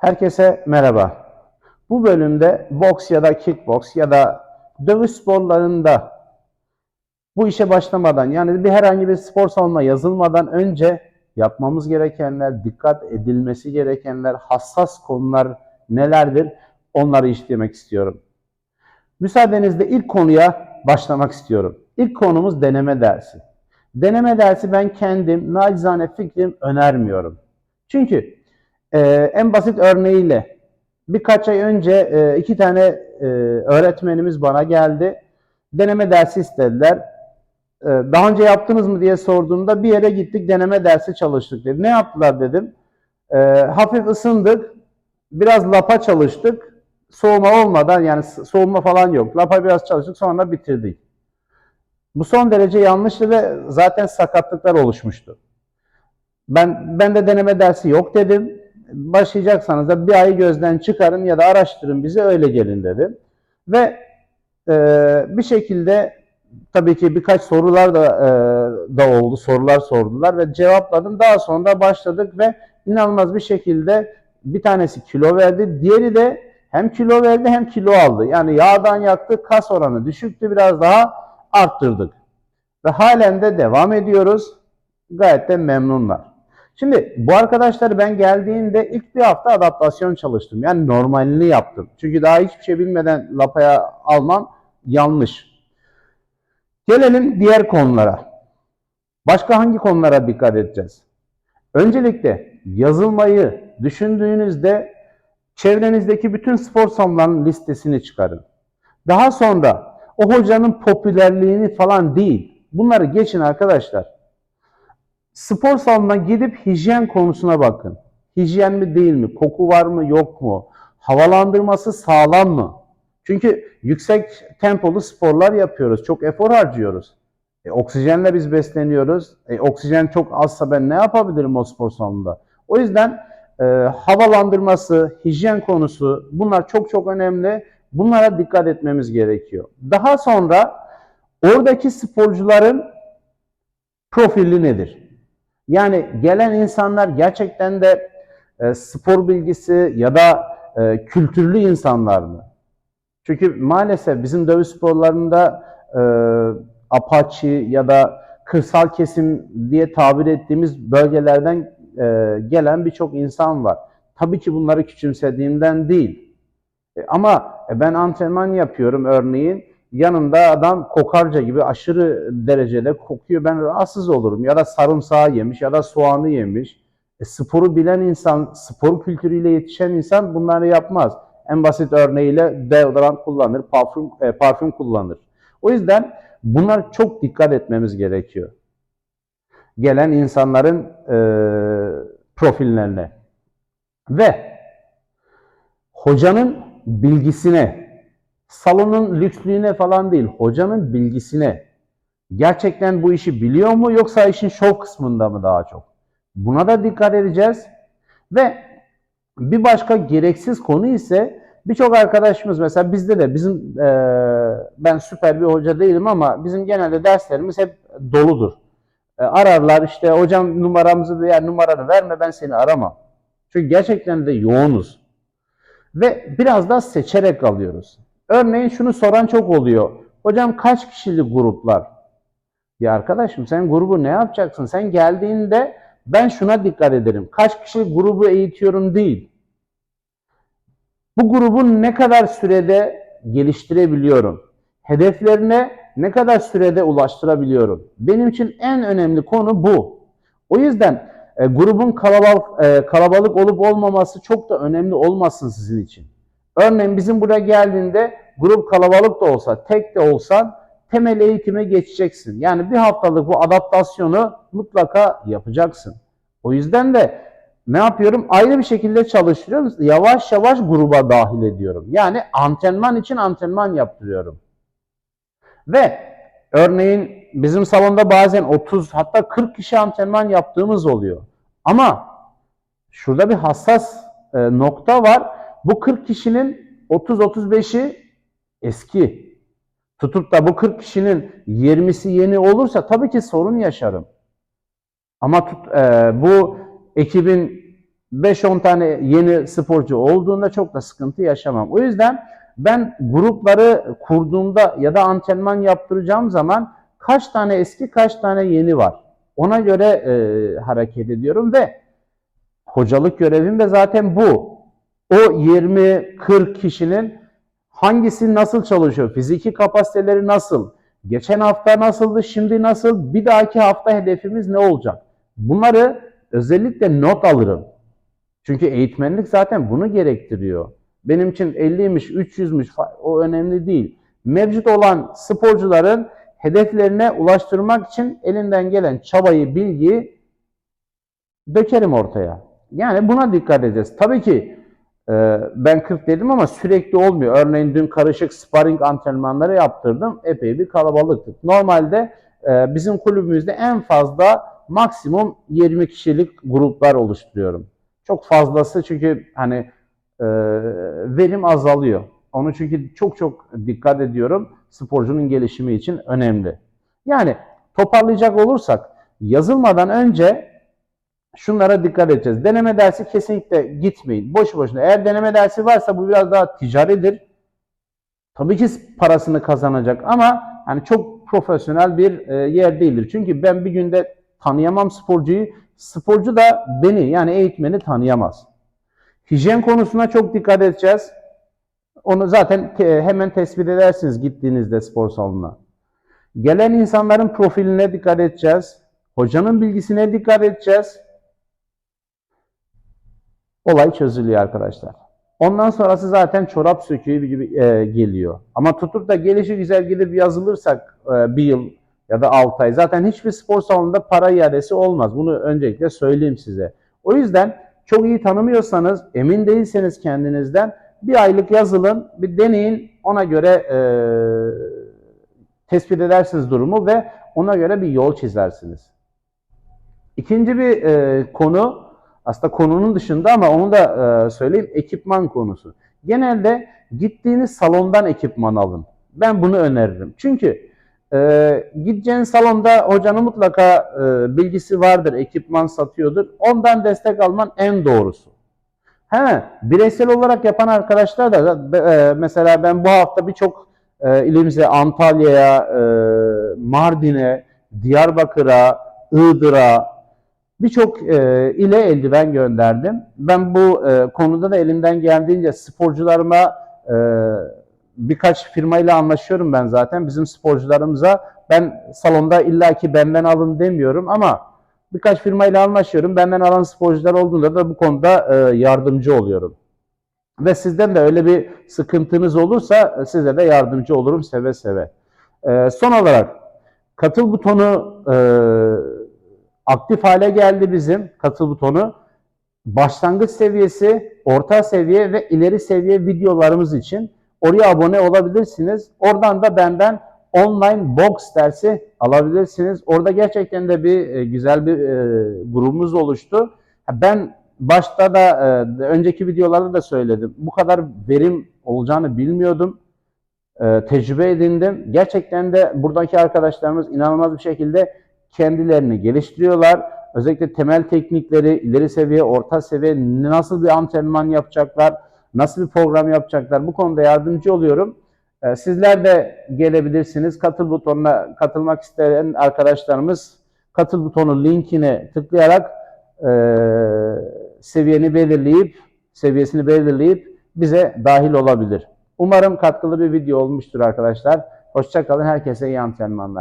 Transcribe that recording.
Herkese merhaba. Bu bölümde boks ya da kickboks ya da dövüş sporlarında bu işe başlamadan yani bir herhangi bir spor salonuna yazılmadan önce yapmamız gerekenler, dikkat edilmesi gerekenler, hassas konular nelerdir onları işlemek istiyorum. Müsaadenizle ilk konuya başlamak istiyorum. İlk konumuz deneme dersi. Deneme dersi ben kendim nacizane fikrim önermiyorum. Çünkü e, en basit örneğiyle birkaç ay önce e, iki tane e, öğretmenimiz bana geldi. Deneme dersi istediler. E, daha önce yaptınız mı diye sorduğumda bir yere gittik deneme dersi çalıştık dedi. Ne yaptılar dedim. E, hafif ısındık. Biraz lapa çalıştık. Soğuma olmadan yani soğuma falan yok. Lapa biraz çalıştık sonra bitirdik. Bu son derece yanlıştı ve zaten sakatlıklar oluşmuştu. Ben ben de deneme dersi yok dedim. Başlayacaksanız da bir ayı gözden çıkarın ya da araştırın bize öyle gelin dedim. Ve e, bir şekilde tabii ki birkaç sorular da e, da oldu. Sorular sordular ve cevapladım. Daha sonra başladık ve inanılmaz bir şekilde bir tanesi kilo verdi. Diğeri de hem kilo verdi hem kilo aldı. Yani yağdan yaktı, kas oranı düşüktü. Biraz daha arttırdık. Ve halen de devam ediyoruz. Gayet de memnunlar. Şimdi bu arkadaşlar ben geldiğinde ilk bir hafta adaptasyon çalıştım. Yani normalini yaptım. Çünkü daha hiçbir şey bilmeden lapaya almam yanlış. Gelelim diğer konulara. Başka hangi konulara dikkat edeceğiz? Öncelikle yazılmayı düşündüğünüzde çevrenizdeki bütün spor salonlarının listesini çıkarın. Daha sonra o hocanın popülerliğini falan değil. Bunları geçin arkadaşlar. Spor salonuna gidip hijyen konusuna bakın. Hijyen mi değil mi? Koku var mı yok mu? Havalandırması sağlam mı? Çünkü yüksek tempolu sporlar yapıyoruz. Çok efor harcıyoruz. E, oksijenle biz besleniyoruz. E, oksijen çok azsa ben ne yapabilirim o spor salonunda? O yüzden e, havalandırması, hijyen konusu bunlar çok çok önemli. Bunlara dikkat etmemiz gerekiyor. Daha sonra oradaki sporcuların profili nedir? Yani gelen insanlar gerçekten de e, spor bilgisi ya da e, kültürlü insanlar mı? Çünkü maalesef bizim dövüş sporlarında e, apaçi ya da kırsal kesim diye tabir ettiğimiz bölgelerden e, gelen birçok insan var. Tabii ki bunları küçümsediğimden değil. E, ama ben antrenman yapıyorum örneğin yanımda adam kokarca gibi aşırı derecede kokuyor. Ben rahatsız olurum. Ya da sarımsağı yemiş ya da soğanı yemiş. E, sporu bilen insan, spor kültürüyle yetişen insan bunları yapmaz. En basit örneğiyle deodorant kullanır, parfüm, e, parfüm kullanır. O yüzden bunlar çok dikkat etmemiz gerekiyor. Gelen insanların e, profillerine. Ve hocanın bilgisine, salonun lükslüğüne falan değil, hocanın bilgisine. Gerçekten bu işi biliyor mu yoksa işin şov kısmında mı daha çok? Buna da dikkat edeceğiz. Ve bir başka gereksiz konu ise birçok arkadaşımız mesela bizde de bizim e, ben süper bir hoca değilim ama bizim genelde derslerimiz hep doludur. E, ararlar işte hocam numaramızı veya numaranı verme ben seni aramam. Çünkü gerçekten de yoğunuz. Ve biraz da seçerek alıyoruz. Örneğin şunu soran çok oluyor. Hocam kaç kişilik gruplar? Ya arkadaşım sen grubu ne yapacaksın? Sen geldiğinde ben şuna dikkat ederim. Kaç kişilik grubu eğitiyorum değil. Bu grubu ne kadar sürede geliştirebiliyorum? Hedeflerine ne kadar sürede ulaştırabiliyorum? Benim için en önemli konu bu. O yüzden e, grubun kalabalık, e, kalabalık olup olmaması çok da önemli olmasın sizin için. Örneğin bizim buraya geldiğinde grup kalabalık da olsa, tek de olsan temel eğitime geçeceksin. Yani bir haftalık bu adaptasyonu mutlaka yapacaksın. O yüzden de ne yapıyorum? Ayrı bir şekilde çalıştırıyorum. Yavaş yavaş gruba dahil ediyorum. Yani antrenman için antrenman yaptırıyorum. Ve örneğin bizim salonda bazen 30 hatta 40 kişi antrenman yaptığımız oluyor. Ama şurada bir hassas e, nokta var. Bu 40 kişinin 30-35'i eski. Tutup da bu 40 kişinin 20'si yeni olursa tabii ki sorun yaşarım. Ama tut, e, bu ekibin 5-10 tane yeni sporcu olduğunda çok da sıkıntı yaşamam. O yüzden ben grupları kurduğumda ya da antrenman yaptıracağım zaman kaç tane eski kaç tane yeni var. Ona göre e, hareket ediyorum ve hocalık görevim de zaten bu. O 20-40 kişinin hangisi nasıl çalışıyor, fiziki kapasiteleri nasıl, geçen hafta nasıldı, şimdi nasıl, bir dahaki hafta hedefimiz ne olacak? Bunları özellikle not alırım. Çünkü eğitmenlik zaten bunu gerektiriyor. Benim için 50'ymiş, 300'müş fa- o önemli değil. Mevcut olan sporcuların hedeflerine ulaştırmak için elinden gelen çabayı, bilgiyi dökerim ortaya. Yani buna dikkat edeceğiz. Tabii ki ben 40 dedim ama sürekli olmuyor. Örneğin dün karışık sparring antrenmanları yaptırdım. Epey bir kalabalıktık. Normalde e, bizim kulübümüzde en fazla maksimum 20 kişilik gruplar oluşturuyorum. Çok fazlası çünkü hani e, verim azalıyor. Onu çünkü çok çok dikkat ediyorum. Sporcunun gelişimi için önemli. Yani toparlayacak olursak yazılmadan önce şunlara dikkat edeceğiz. Deneme dersi kesinlikle gitmeyin. Boş boşuna. Eğer deneme dersi varsa bu biraz daha ticaridir. Tabii ki parasını kazanacak ama yani çok profesyonel bir e, yer değildir. Çünkü ben bir günde tanıyamam sporcuyu. Sporcu da beni yani eğitmeni tanıyamaz. Hijyen konusuna çok dikkat edeceğiz. Onu zaten te- hemen tespit edersiniz gittiğinizde spor salonuna. Gelen insanların profiline dikkat edeceğiz. Hocanın bilgisine dikkat edeceğiz. Olay çözülüyor arkadaşlar. Ondan sonrası zaten çorap söküğü gibi e, geliyor. Ama tutup da gelişi güzel gidip yazılırsak e, bir yıl ya da 6 ay zaten hiçbir spor salonunda para iadesi olmaz. Bunu öncelikle söyleyeyim size. O yüzden çok iyi tanımıyorsanız, emin değilseniz kendinizden bir aylık yazılın, bir deneyin, ona göre e, tespit edersiniz durumu ve ona göre bir yol çizersiniz. İkinci bir e, konu, aslında konunun dışında ama onu da e, söyleyeyim, ekipman konusu. Genelde gittiğiniz salondan ekipman alın. Ben bunu öneririm. Çünkü e, gideceğin salonda hocanın mutlaka e, bilgisi vardır, ekipman satıyordur. Ondan destek alman en doğrusu. He, bireysel olarak yapan arkadaşlar da e, mesela ben bu hafta birçok e, ilimize Antalya'ya, e, Mardin'e, Diyarbakır'a, Iğdır'a birçok e, ile eldiven gönderdim. Ben bu e, konuda da elimden geldiğince sporcularıma e, birkaç firmayla anlaşıyorum ben zaten. Bizim sporcularımıza ben salonda illaki benden alın demiyorum ama birkaç firmayla anlaşıyorum. Benden alan sporcular olduğunda da bu konuda e, yardımcı oluyorum. Ve sizden de öyle bir sıkıntınız olursa e, size de yardımcı olurum seve seve. E, son olarak katıl butonu e, aktif hale geldi bizim katıl butonu. Başlangıç seviyesi, orta seviye ve ileri seviye videolarımız için oraya abone olabilirsiniz. Oradan da benden online box dersi alabilirsiniz. Orada gerçekten de bir e, güzel bir e, grubumuz oluştu. Ben başta da e, önceki videolarda da söyledim. Bu kadar verim olacağını bilmiyordum. E, tecrübe edindim. Gerçekten de buradaki arkadaşlarımız inanılmaz bir şekilde kendilerini geliştiriyorlar. Özellikle temel teknikleri, ileri seviye, orta seviye nasıl bir antrenman yapacaklar, nasıl bir program yapacaklar bu konuda yardımcı oluyorum. Ee, Sizler de gelebilirsiniz. Katıl butonuna katılmak isteyen arkadaşlarımız katıl butonu linkine tıklayarak e, seviyeni belirleyip seviyesini belirleyip bize dahil olabilir. Umarım katkılı bir video olmuştur arkadaşlar. Hoşçakalın. Herkese iyi antrenmanlar.